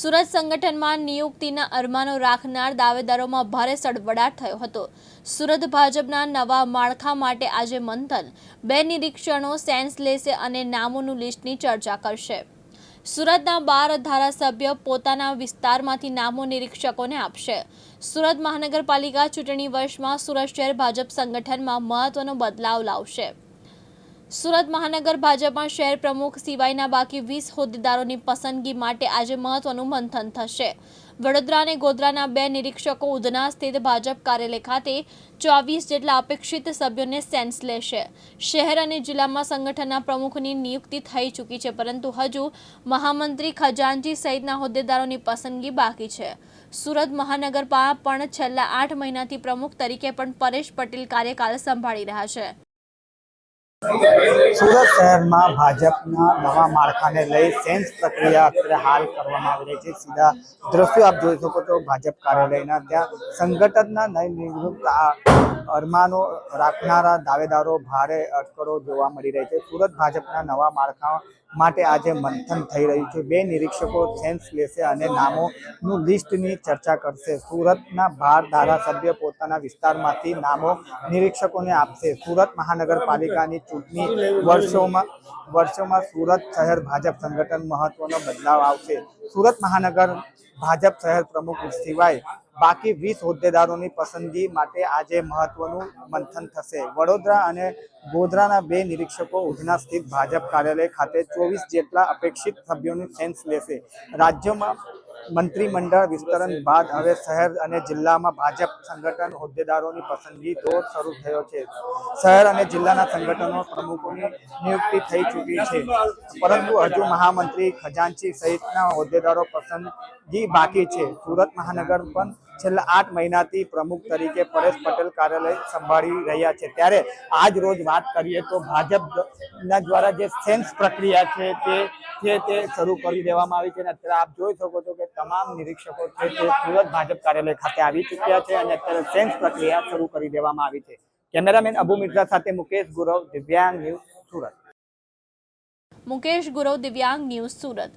સુરત સંગઠનમાં નિયુક્તિના અરમાનો રાખનાર દાવેદારોમાં ભારે સડબડાટ થયો હતો. સુરત ભાજપના નવા માળખા માટે આજે મંથન. બે નિરીક્ષણો સેન્સ લેશે અને નામોનું લિસ્ટની ચર્ચા કરશે. સુરતના બાર ધારાસભ્ય પોતાના વિસ્તારમાંથી નામો નિરીક્ષકોને આપશે. સુરત મહાનગરપાલિકા ચૂંટણી વર્ષમાં સુરત શહેર ભાજપ સંગઠનમાં મહત્વનો બદલાવ લાવશે. સુરત મહાનગર ભાજપમાં શહેર પ્રમુખ સિવાયના બાકી વીસ હોદ્દેદારોની પસંદગી માટે આજે મહત્વનું મંથન થશે. વડોદરા અને ગોધરાના બે નિરીક્ષકો ઉધના સ્થિત ભાજપ કાર્યાલય ખાતે ચોવીસ જેટલા અપેક્ષિત સભ્યોને સેન્સ લેશે. શહેર અને જિલ્લામાં સંગઠનના પ્રમુખની નિયુક્તિ થઈ ચૂકી છે, પરંતુ હજુ મહામંત્રી ખજાનજી સહિતના હોદ્દેદારોની પસંદગી બાકી છે. સુરત મહાનગરમાં પણ છેલ્લા આઠ મહિનાથી પ્રમુખ તરીકે પણ પરેશ પટેલ કાર્યકાળ સંભાળી રહ્યા છે. સુરત શહેરમાં ભાજપના નવા માળખાને લઈ સેન્સ પ્રક્રિયા અત્યારે હાલ કરવામાં આવી રહી છે. સીધા દ્રશ્યો આપ જોઈ શકો છો ભાજપ કાર્યાલયના. ત્યાં સંગઠનના નવનિયુક્ત આ અરમાનો રાખનારા દાવેદારો ભારે અટકળો જોવા મળી રહી છે. સુરત ભાજપના નવા માળખા માટે આજે મંથન થઈ રહ્યું છે. બે નિરીક્ષકો સેન્સ લેશે અને નામોનું લિસ્ટની ચર્ચા કરશે. સુરતના બાર ધારાસભ્ય પોતાના વિસ્તારમાંથી નામો નિરીક્ષકોને આપશે. સુરત મહાનગરપાલિકાની ચૂંટણી વર્ષોમાં વર્ષોમાં સુરત શહેર ભાજપ સંગઠન મહત્વનો બદલાવ આવશે. સુરત મહાનગર ભાજપ શહેર પ્રમુખ સિવાય બાકી વીસ હોદ્દેદારોની પસંદગી માટે આજે મહત્વનું મંથન થશે. વડોદરા અને ગોધરાના બે નિરીક્ષકો ઉધના સ્થિત ભાજપ કાર્યાલય ખાતે ચોવીસ જેટલા અપેક્ષિત સભ્યોની સેન્સ લેશે. રાજ્યમાં મંત્રીમંડળ વિસ્તરણ બાદ હવે શહેર અને જિલ્લામાં ભાજપ સંગઠન હોદ્દેદારોની પસંદગી દોર શરૂ થયો છે. શહેર અને જિલ્લાના સંગઠનો પ્રમુખોની નિયુક્તિ થઈ ચૂકી છે. પરંતુ હજુ મહામંત્રી ખજાનચી સહિતના હોદ્દેદારો પસંદગી બાકી છે. સુરત મહાનગર પણ છેલ્લા આઠ મહિનાથી પ્રમુખ તરીકે પરેશ પટેલ કાર્યાલય સંભાળી રહ્યા છે. ત્યારે આજ રોજ વાત કરીએ તો ભાજપના દ્વારા જે સેન્સ પ્રક્રિયા છે તે છે તે શરૂ કરી દેવામાં આવી છે અને અત્યારે આપ જોઈ શકો છો કે તમામ નિરીક્ષકો છે તે સુરત ભાજપ કાર્યાલય ખાતે આવી ચૂક્યા છે અને અત્યારે સેન્સ પ્રક્રિયા શરૂ કરી દેવામાં આવી છે. કેમેરામેન અબુ મિર્ઝા સાથે મુકેશ ગુરવ, દિવ્યાંગ ન્યૂઝ સુરત. મુકેશ ગુરવ, દિવ્યાંગ ન્યૂઝ સુરત.